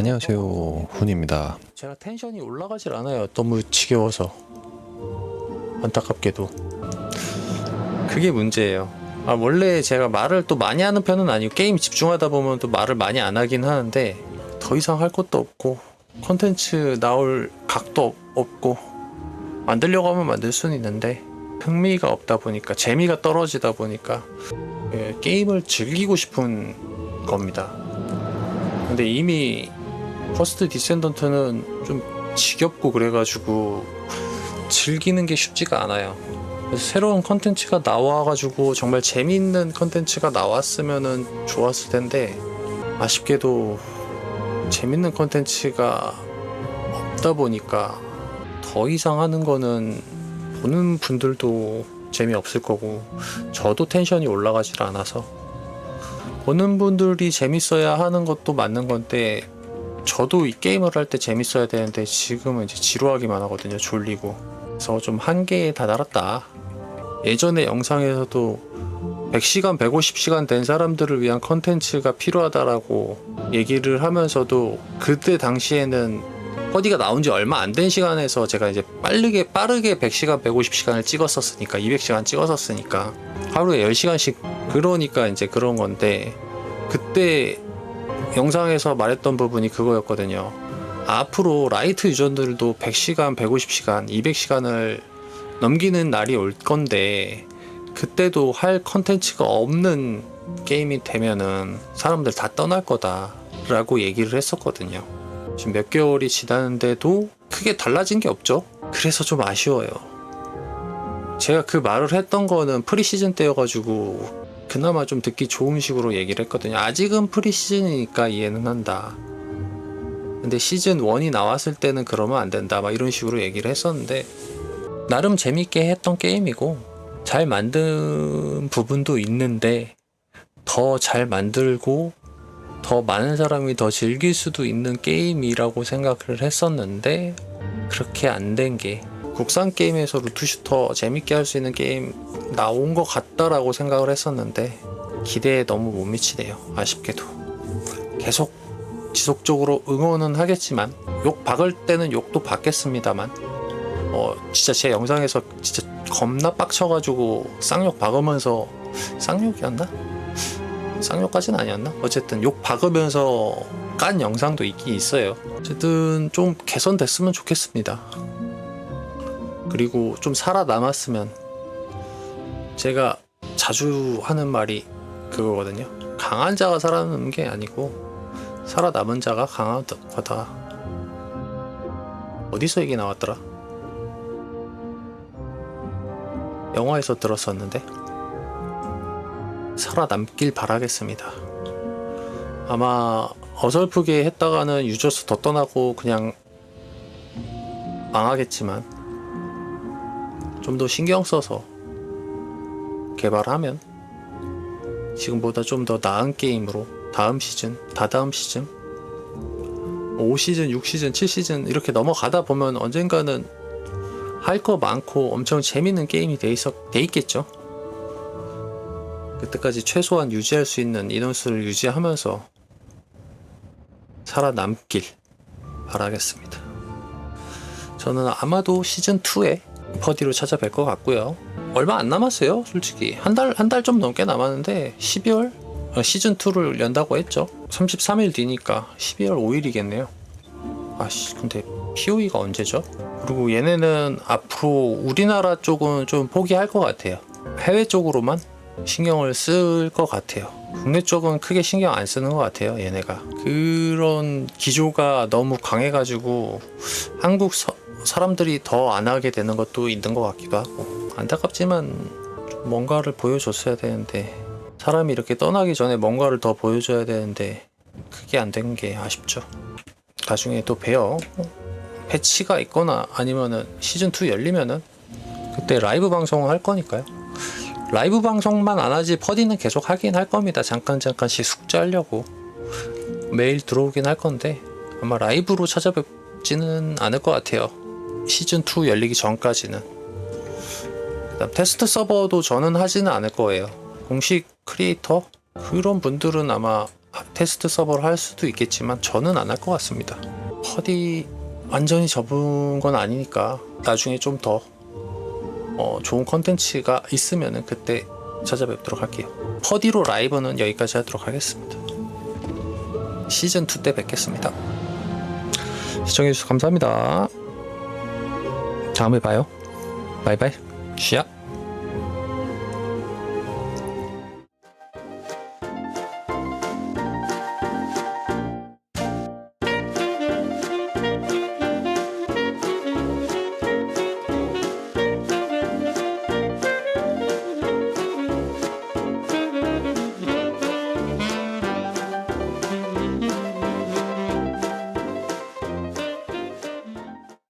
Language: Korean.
안녕하세요 훈입니다 제가 텐션이 올라가질 않아요. 너무 지겨워서 안타깝게도 그게 문제예요. 아 원래 제가 말을 또 많이 하는 편은 아니고 게임 집중하다 보면 또 말을 많이 안 하긴 하는데 더 이상 할 것도 없고 컨텐츠 나올 각도 없- 없고 만들려고 하면 만들 수는 있는데 흥미가 없다 보니까 재미가 떨어지다 보니까 예, 게임을 즐기고 싶은 겁니다. 근데 이미 퍼스트 디센던트는 좀 지겹고 그래가지고 즐기는 게 쉽지가 않아요. 새로운 컨텐츠가 나와가지고 정말 재미있는 컨텐츠가 나왔으면은 좋았을 텐데 아쉽게도 재밌는 컨텐츠가 없다 보니까 더 이상 하는 거는 보는 분들도 재미없을 거고 저도 텐션이 올라가질 않아서 보는 분들이 재밌어야 하는 것도 맞는 건데 저도 이 게임을 할 때 재밌어야 되는데 지금은 이제 지루하기만 하거든요. 졸리고. 그래서 좀 한계에 다다랐다. 예전에 영상에서도 100시간, 150시간 된 사람들을 위한 컨텐츠가 필요하다라고 얘기를 하면서도 그때 당시에는 퍼디가 나온 지 얼마 안 된 시간에서 제가 이제 빠르게 빠르게 100시간, 150시간을 찍었었으니까 200시간 찍었었으니까 하루에 10시간씩 그러니까 이제 그런 건데 그때 영상에서 말했던 부분이 그거였거든요. 앞으로 라이트 유저들도 100시간, 150시간, 200시간을 넘기는 날이 올 건데 그때도 할 컨텐츠가 없는 게임이 되면은 사람들 다 떠날 거다라고 얘기를 했었거든요. 지금 몇 개월이 지났는데도 크게 달라진 게 없죠. 그래서 좀 아쉬워요. 제가 그 말을 했던 거는 프리시즌 때여가지고 그나마 좀 듣기 좋은 식으로 얘기를 했거든요. 아직은 프리시즌이니까 이해는 한다. 근데 시즌 1이 나왔을 때는 그러면 안 된다. 막 이런 식으로 얘기를 했었는데 나름 재밌게 했던 게임이고 잘 만든 부분도 있는데 더 잘 만들고 더 많은 사람이 더 즐길 수도 있는 게임이라고 생각을 했었는데 그렇게 안 된 게 국산 게임에서 루트슈터 재밌게 할 수 있는 게임 나온 것 같다라고 생각을 했었는데 기대에 너무 못 미치네요. 아쉽게도 계속 지속적으로 응원은 하겠지만 욕 박을 때는 욕도 받겠습니다만 어 진짜 제 영상에서 진짜 겁나 빡쳐가지고 쌍욕 박으면서 쌍욕이었나? 쌍욕까지는 아니었나? 어쨌든 욕 박으면서 깐 영상도 있긴 있어요. 어쨌든 좀 개선됐으면 좋겠습니다. 그리고 좀 살아남았으면 제가 자주 하는 말이 그거거든요. 강한 자가 살아남는 게 아니고 살아남은 자가 강하다. 어디서 얘기 나왔더라? 영화에서 들었었는데 살아남길 바라겠습니다. 아마 어설프게 했다가는 유저수 더 떠나고 그냥 망하겠지만 좀 더 신경 써서 개발하면 지금보다 좀 더 나은 게임으로 다음 시즌, 다다음 시즌, 5시즌, 6시즌, 7시즌 이렇게 넘어가다 보면 언젠가는 할 거 많고 엄청 재밌는 게임이 돼, 있어, 돼 있겠죠. 그때까지 최소한 유지할 수 있는 인원수를 유지하면서 살아남길 바라겠습니다. 저는 아마도 시즌 2에 퍼디로 찾아뵐 것 같고요. 얼마 안 남았어요, 솔직히. 한 달, 한 달 좀 넘게 남았는데, 12월? 어, 시즌 2를 연다고 했죠. 33일 뒤니까 12월 5일이겠네요. 아씨, 근데 POE가 언제죠? 그리고 얘네는 앞으로 우리나라 쪽은 좀 포기할 것 같아요. 해외 쪽으로만 신경을 쓸 것 같아요. 국내 쪽은 크게 신경 안 쓰는 것 같아요, 얘네가. 그런 기조가 너무 강해가지고 한국 서- 사람들이 더 안 하게 되는 것도 있는 것 같기도 하고 안타깝지만 좀 뭔가를 보여줬어야 되는데 사람이 이렇게 떠나기 전에 뭔가를 더 보여줘야 되는데 그게 안 된 게 아쉽죠. 나중에 또 봬요. 패치가 있거나 아니면은 시즌 2 열리면은 그때 라이브 방송을 할 거니까요. 라이브 방송만 안 하지 퍼디는 계속 하긴 할 겁니다. 잠깐 잠깐씩 숙제하려고 매일 들어오긴 할 건데 아마 라이브로 찾아뵙지는 않을 것 같아요. 시즌 2 열리기 전까지는. 그다음 테스트 서버도 저는 하지는 않을 거예요. 공식 크리에이터 그런 분들은 아마 테스트 서버를 할 수도 있겠지만 저는 안 할 것 같습니다. 퍼디 완전히 접은 건 아니니까 나중에 좀더 어, 좋은 컨텐츠가 있으면은 그때 찾아뵙도록 할게요. 퍼디로 라이브는 여기까지 하도록 하겠습니다. 시즌 2 때 뵙겠습니다. 시청해주셔서 감사합니다. 다음에 봐요. 바이바이. 쉬야.